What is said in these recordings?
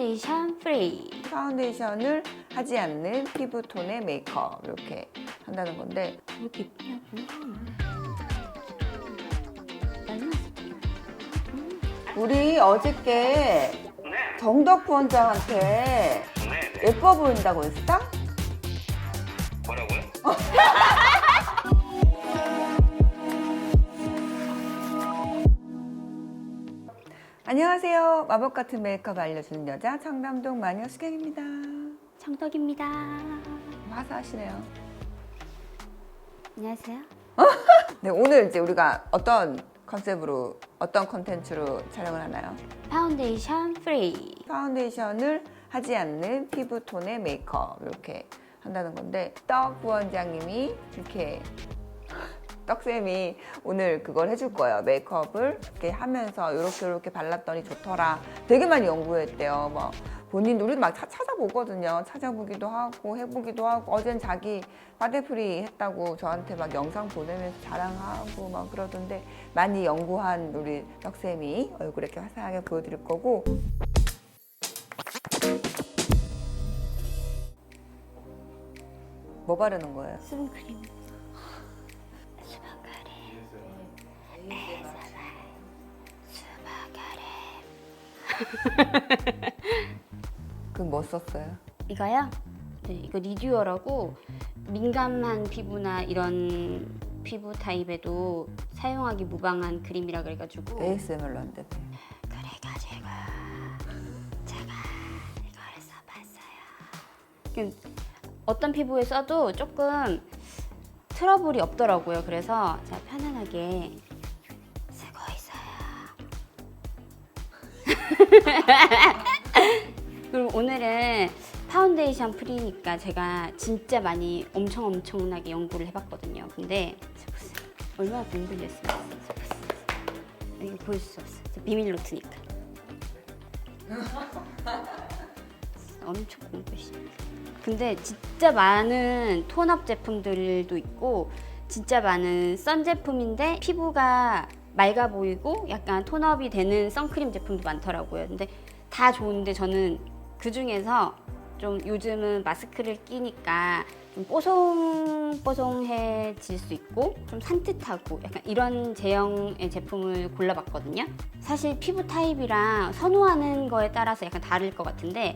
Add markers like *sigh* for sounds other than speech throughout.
파운데이션 프리. 파운데이션을 하지 않는 피부톤의 메이크업 이렇게 한다는 건데 왜 이렇게. 얼마나 우리 어저께 정덕 부원장한테 네. 예뻐 보인다고 했어? 뭐라고요? *laughs* 안녕하세요. 마법 같은 메이크업 알려주는 여자 청담동 마녀 수경입니다. 정덕입니다. 화사하시네요. 안녕하세요. *laughs* 네, 오늘 이제 우리가 어떤 컨셉으로 어떤 컨텐츠로 촬영을 하나요? 파운데이션 프리. 파운데이션을 하지 않는 피부 톤의 메이크업 이렇게 한다는 건데 떡 부원장님이 이렇게 떡쌤이 오늘 그걸 해줄 거예요. 메이크업을 이렇게 하면서 이렇게 이렇게 발랐더니 좋더라. 되게 많이 연구했대요. 뭐 본인도 우리도 막 차- 찾아보거든요. 찾아보기도 하고 해보기도 하고. 어젠 자기 파데프리 했다고 저한테 막 영상 보내면서 자랑하고 막 그러던데 많이 연구한 우리 떡쌤이 얼굴 이렇게 화사하게 보여드릴 거고. 뭐 바르는 거예요? 수분크림. *laughs* 그럼 뭐 썼어요? 이거요? 네, 이거 리듀어라고 민감한 피부나 이런 피부 타입에도 사용하기 무방한 크림이라 그래가지고 ASMR로 한대. 그래가지고 제가 이거를 써봤어요. 어떤 피부에 써도 조금 트러블이 없더라고요. 그래서 제가 편안하게 *laughs* 그리고 오늘은 파운데이션 프리니까 제가 진짜 많이 엄청 엄청나게 연구를 해봤거든요. 근데. 얼마나 공부했으면 이거 보여줄 수 없어. 요 비밀 노트니까. 엄청 공부했어요. 근데 진짜 많은 톤업 제품들도 있고 진짜 많은 선 제품인데 피부가 맑아 보이고 약간 톤업이 되는 선크림 제품도 많더라고요. 근데 다 좋은데 저는 그 중에서 좀 요즘은 마스크를 끼니까 좀 뽀송뽀송해질 수 있고 좀 산뜻하고 약간 이런 제형의 제품을 골라봤거든요. 사실 피부 타입이랑 선호하는 거에 따라서 약간 다를 것 같은데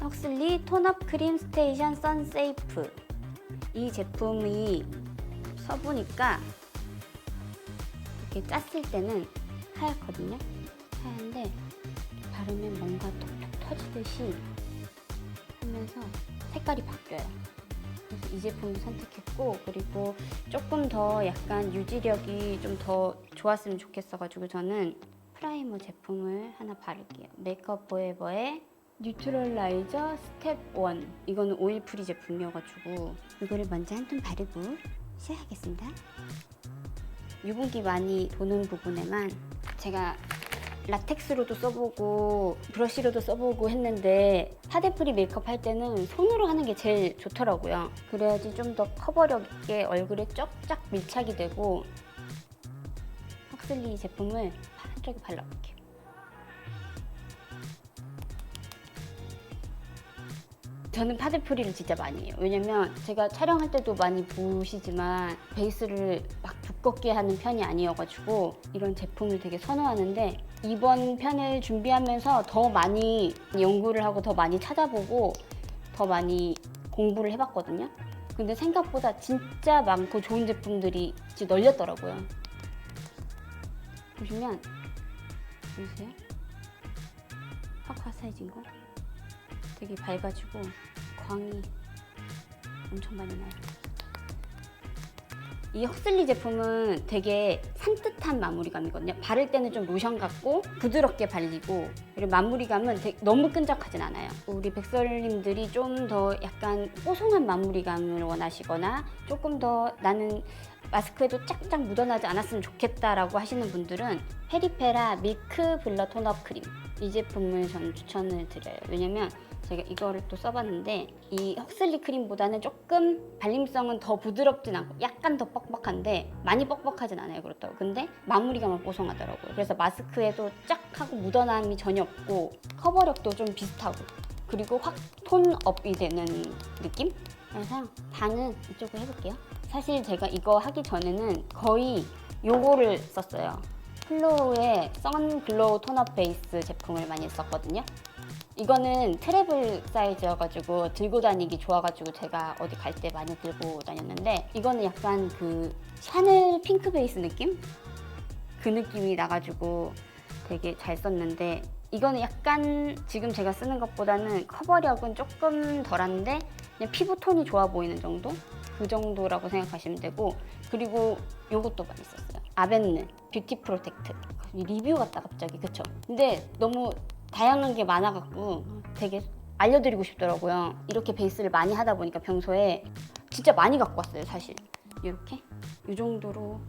헉슬리 톤업 크림 스테이션 선세이프 이 제품이 써보니까 이렇게 짰을 때는 하얗거든요. 하얀데 바르면 뭔가 톡톡 터지듯이 하면서 색깔이 바뀌어요. 그래서 이 제품도 선택했고 그리고 조금 더 약간 유지력이 좀 더 좋았으면 좋겠어가지고 저는 프라이머 제품을 하나 바를게요. 메이크업 포에버의 뉴트럴라이저 스텝 1 이거는 오일 프리 제품이어가지고 이거를 먼저 한 톤 바르고 시작하겠습니다. 유분기 많이 도는 부분에만 제가 라텍스로도 써보고 브러쉬로도 써보고 했는데 파데프리 메이크업 할 때는 손으로 하는 게 제일 좋더라고요. 그래야지 좀 더 커버력 있게 얼굴에 쫙쫙 밀착이 되고 헉슬리 제품을 한쪽에 발라볼게요. 저는 파데프리를 진짜 많이 해요. 왜냐면 제가 촬영할 때도 많이 보시지만 베이스를 막 두껍게 하는 편이 아니어가지고 이런 제품을 되게 선호하는데 이번 편을 준비하면서 더 많이 연구를 하고 더 많이 찾아보고 더 많이 공부를 해봤거든요. 근데 생각보다 진짜 많고 좋은 제품들이 진짜 널렸더라고요. 보시면 보이세요? 확 화사해진 거? 되게 밝아지고 광이 엄청 많이 나요. 이 헉슬리 제품은 되게 산뜻한 마무리감이거든요. 바를 때는 좀 로션 같고 부드럽게 발리고 그리고 마무리감은 너무 끈적하진 않아요. 우리 백설님들이 좀 더 약간 뽀송한 마무리감을 원하시거나 조금 더 나는 마스크에도 쫙쫙 묻어나지 않았으면 좋겠다라고 하시는 분들은 페리페라 밀크 블러 톤업 크림 이 제품을 저는 추천을 드려요. 왜냐면 제가 이거를 또 써봤는데 이 헉슬리 크림보다는 조금 발림성은 더 부드럽진 않고 약간 더 뻑뻑한데 많이 뻑뻑하진 않아요 그렇다고 근데 마무리감은 뽀송하더라고요 그래서 마스크에도 쫙 하고 묻어남이 전혀 없고 커버력도 좀 비슷하고 그리고 확 톤업이 되는 느낌? 그래서 반은 이쪽으로 해볼게요. 사실 제가 이거 하기 전에는 거의 요거를 썼어요. 플로우의 선글로우 톤업 베이스 제품을 많이 썼거든요. 이거는 트래블 사이즈여가지고 들고 다니기 좋아가지고 제가 어디 갈 때 많이 들고 다녔는데 이거는 약간 그 샤넬 핑크 베이스 느낌? 그 느낌이 나가지고 되게 잘 썼는데 이거는 약간 지금 제가 쓰는 것보다는 커버력은 조금 덜한데 그냥 피부 톤이 좋아 보이는 정도? 그 정도라고 생각하시면 되고 그리고 요것도 많이 썼어요. 아벤느 뷰티 프로텍트. 리뷰 같다 갑자기 그쵸? 근데 너무 다양한 게 많아갖고 되게 알려드리고 싶더라고요. 이렇게 베이스를 많이 하다 보니까 평소에 진짜 많이 갖고 왔어요 사실. 이렇게? 이 정도로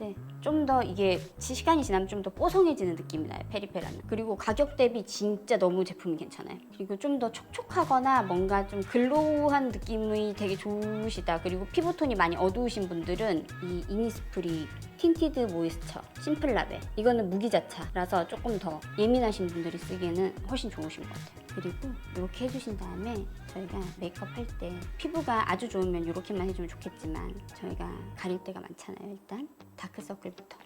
때 좀 더 이게 시- 시간이 지나면 좀 더 뽀송해지는 느낌이 나요 페리페라는. 그리고 가격 대비 진짜 너무 제품이 괜찮아요. 그리고 좀 더 촉촉하거나 뭔가 좀 글로우한 느낌이 되게 좋으시다. 그리고 피부톤이 많이 어두우신 분들은 이 이니스프리 틴티드 모이스처 심플 라벨. 이거는 무기자차라서 조금 더 예민하신 분들이 쓰기에는 훨씬 좋으신 것 같아요. 그리고 이렇게 해주신 다음에 저희가 메이크업 할 때 피부가 아주 좋으면 이렇게만 해주면 좋겠지만 저희가 가릴 때가 많잖아요 일단. 다크서클부터.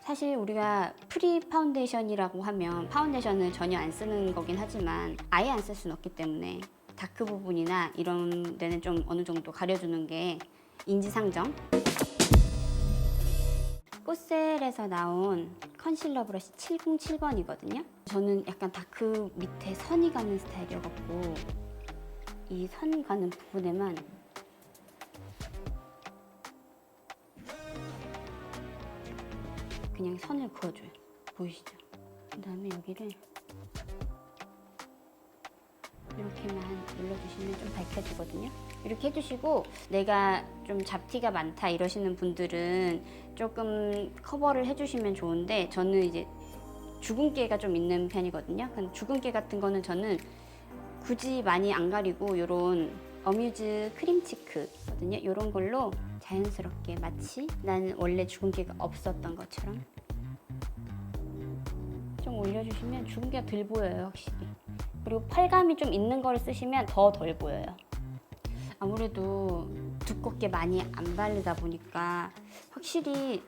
사실 우리가 프리 파운데이션이라고 하면 파운데이션을 전혀 안 쓰는 거긴 하지만 아예 안 쓸 수는 없기 때문에 다크 부분이나 이런 데는 좀 어느 정도 가려주는 게 인지상정. 꽃셀에서 나온 컨실러 브러쉬 707번이거든요. 저는 약간 다크 밑에 선이 가는 스타일이어갖고 이 선 가는 부분에만 그냥 선을 그어줘요. 보이시죠? 그 다음에 여기를 이렇게만 눌러주시면 좀 밝혀지거든요. 이렇게 해주시고 내가 좀 잡티가 많다 이러시는 분들은 조금 커버를 해주시면 좋은데 저는 이제 주근깨가 좀 있는 편이거든요. 주근깨 같은 거는 저는 굳이 많이 안 가리고 이런 어뮤즈 크림치크거든요. 이런 걸로 자연스럽게 마치 나는 원래 주근깨가 없었던 것처럼 좀 올려주시면 주근깨가 덜 보여요, 확실히. 그리고 펄감이 좀 있는 거를 쓰시면 더 덜 보여요. 아무래도 두껍게 많이 안 바르다 보니까 확실히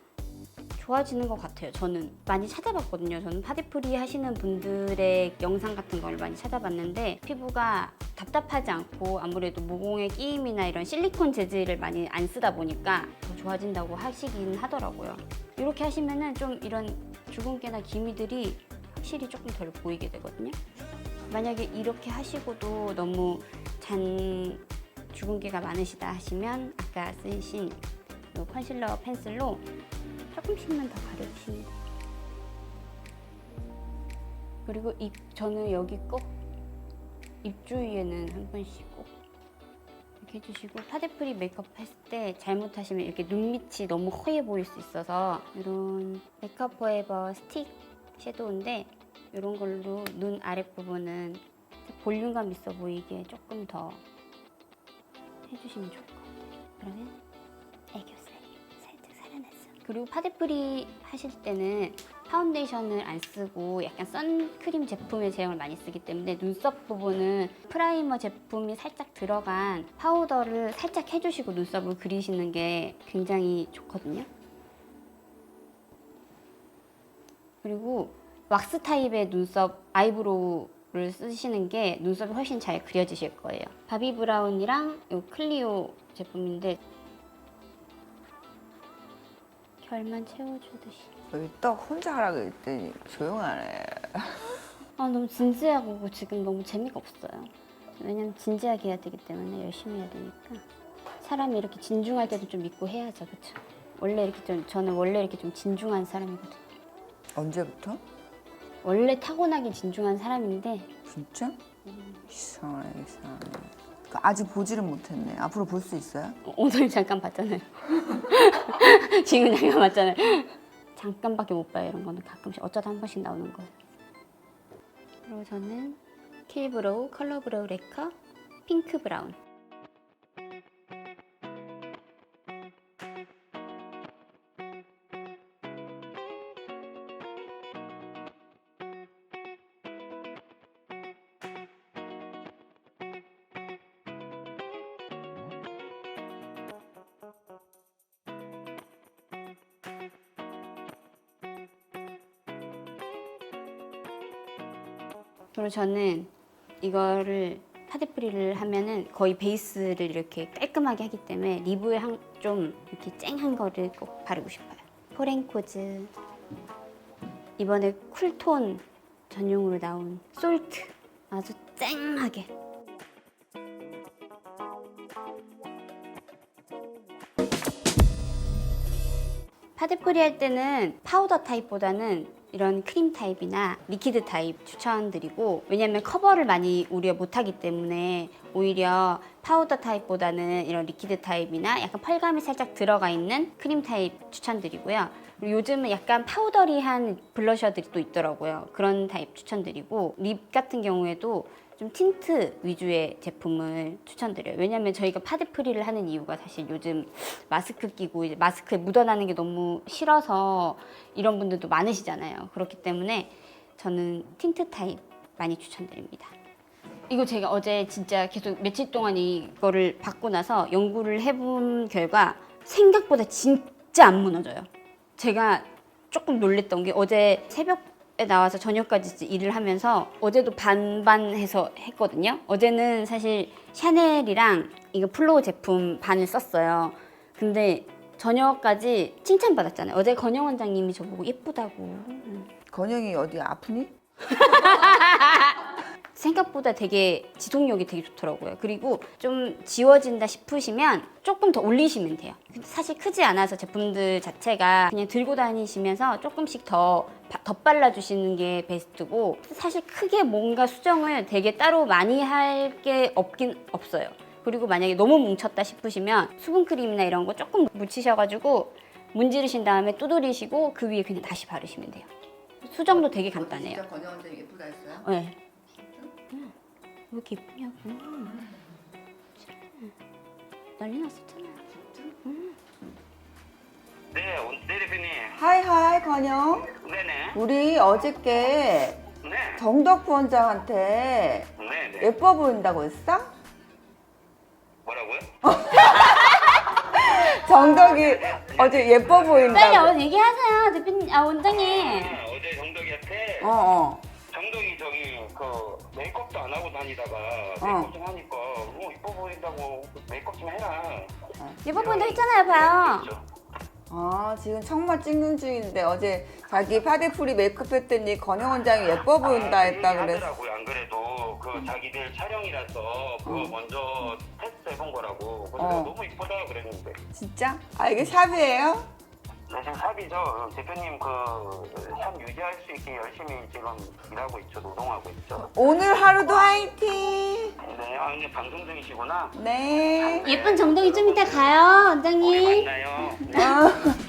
좋아지는 것 같아요. 저는 많이 찾아봤거든요. 저는 파데프리 하시는 분들의 영상 같은 걸 많이 찾아봤는데 피부가 답답하지 않고 아무래도 모공의 끼임이나 이런 실리콘 재질을 많이 안 쓰다 보니까 더 좋아진다고 하시긴 하더라고요. 이렇게 하시면은 좀 이런 주근깨나 기미들이 확실히 조금 덜 보이게 되거든요. 만약에 이렇게 하시고도 너무 잔 주근깨가 많으시다 하시면 아까 쓰신 이 컨실러 펜슬로 조금씩만 더 돼요. 그리고 입 저는 여기 꼭 입 주위에는 한 번씩 꼭 이렇게 해주시고 파데프리 메이크업 했을 때 잘못하시면 이렇게 눈 밑이 너무 허해 보일 수 있어서 이런 메이크업 포에버 스틱 섀도우인데 이런 걸로 눈 아랫부분은 볼륨감 있어 보이게 조금 더 해주시면 좋을 것 같아요. 그러면 그리고 파데프리 하실 때는 파운데이션을 안 쓰고 약간 선크림 제품의 제형을 많이 쓰기 때문에 눈썹 부분은 프라이머 제품이 살짝 들어간 파우더를 살짝 해주시고 눈썹을 그리시는 게 굉장히 좋거든요. 그리고 왁스 타입의 눈썹 아이브로우를 쓰시는 게 눈썹이 훨씬 잘 그려지실 거예요. 바비 브라운이랑 이 클리오 제품인데 결만 채워주듯이. 여기 떡 혼자 하라고 했더니 조용하네. 아 너무 진지하고 지금 너무 재미가 없어요. 왜냐면 진지하게 해야 되기 때문에 열심히 해야 되니까 사람이 이렇게 진중할 때도 좀 믿고 해야죠, 그렇죠? 원래 이렇게 좀 저는 원래 이렇게 좀 진중한 사람이거든요. 언제부터? 원래 타고나긴 진중한 사람인데 진짜? 이상하네, 이상하네. 아직 보지를 못했네. 앞으로 볼 수 있어요? 오늘 잠깐 봤잖아요. *laughs* 지금 잠깐 봤잖아요. 잠깐밖에 못 봐요. 이런 거는 가끔씩 어쩌다 한 번씩 나오는 거예요. 그리고 저는 킬 브로우 컬러 브로우 레커 핑크 브라운. 그리고 저는 이거를 파데프리를 하면은 거의 베이스를 이렇게 깔끔하게 하기 때문에 리브에 한, 좀 이렇게 쨍한 거를 꼭 바르고 싶어요. 포렌코즈. 이번에 쿨톤 전용으로 나온 솔트. 아주 쨍하게. 파데프리 할 때는 파우더 타입보다는 이런 크림 타입이나 리퀴드 타입 추천드리고 왜냐면 커버를 많이 우려 못하기 때문에 오히려 파우더 타입보다는 이런 리퀴드 타입이나 약간 펄감이 살짝 들어가 있는 크림 타입 추천드리고요. 그리고 요즘은 약간 파우더리한 블러셔들이 또 있더라고요. 그런 타입 추천드리고 립 같은 경우에도 좀 틴트 위주의 제품을 추천드려요. 왜냐면 저희가 파데프리를 하는 이유가 사실 요즘 마스크 끼고 이제 마스크에 묻어나는 게 너무 싫어서 이런 분들도 많으시잖아요. 그렇기 때문에 저는 틴트 타입 많이 추천드립니다. 이거 제가 어제 진짜 계속 며칠 동안 이거를 받고 나서 연구를 해본 결과 생각보다 진짜 안 무너져요. 제가 조금 놀랬던 게 어제 새벽에 나와서 저녁까지 일을 하면서 어제도 반반해서 했거든요. 어제는 사실 샤넬이랑 이거 플로우 제품 반을 썼어요. 근데 저녁까지 칭찬받았잖아요. 어제 건영 원장님이 저보고 예쁘다고. 음. 건영이 어디 아프니? *laughs* 생각보다 되게 지속력이 되게 좋더라고요. 그리고 좀 지워진다 싶으시면 조금 더 올리시면 돼요. 사실 크지 않아서 제품들 자체가 그냥 들고 다니시면서 조금씩 더 바- 덧발라 주시는 게 베스트고 사실 크게 뭔가 수정을 되게 따로 많이 할 게 없긴 없어요. 그리고 만약에 너무 뭉쳤다 싶으시면 수분크림이나 이런 거 조금 묻히셔가지고 문지르신 다음에 두드리시고 그 위에 그냥 다시 바르시면 돼요. 수정도 되게 간단해요. 건영 원장이 예쁘다 했어요? 네. 응. 왜 이렇게 예쁘냐고. 난리 났었잖아. 네, 오- 네 대표님. 하이 하이 건영. 네네. 우리 어저께 네. 정덕 부원장한테 네네. 예뻐 보인다고 했어? 뭐라고요? *laughs* 정덕이 어제 예뻐 빨리 보인다고. 어, 얘기하세요, 대표님, 아 원장님. 아, 어제 정덕이한테 어 어. 그 메이크업도 안 하고 다니다가 어. 메이크업 좀 하니까 뭐 이뻐 보인다고 메이크업 좀 해라. 예뻐 보인다 했잖아요, 봐요. 아 지금 청마 찍는 중인데 어제 자기 파데프리 메이크업 했더니 건영 원장이 예뻐 보인다 아, 했다 그 얘기 그랬어. 하더라고요. 안 그래도 그 자기들 촬영이라서 그거 어. 먼저 테스트 해본 거라고. 그래서 어. 너무 이쁘다 그랬는데. 진짜? 아 이게 샵이에요? 네, 지금 샵이죠. 대표님 그샵 유지할 수 있게 열심히 지금 일하고 있죠. 노동하고 있죠. 오늘 하루도 화이팅. 네, 아, 근데 방송 중이시구나. 네. 예쁜 정동이 좀 이따 가요, 원장님. 만나요. 어.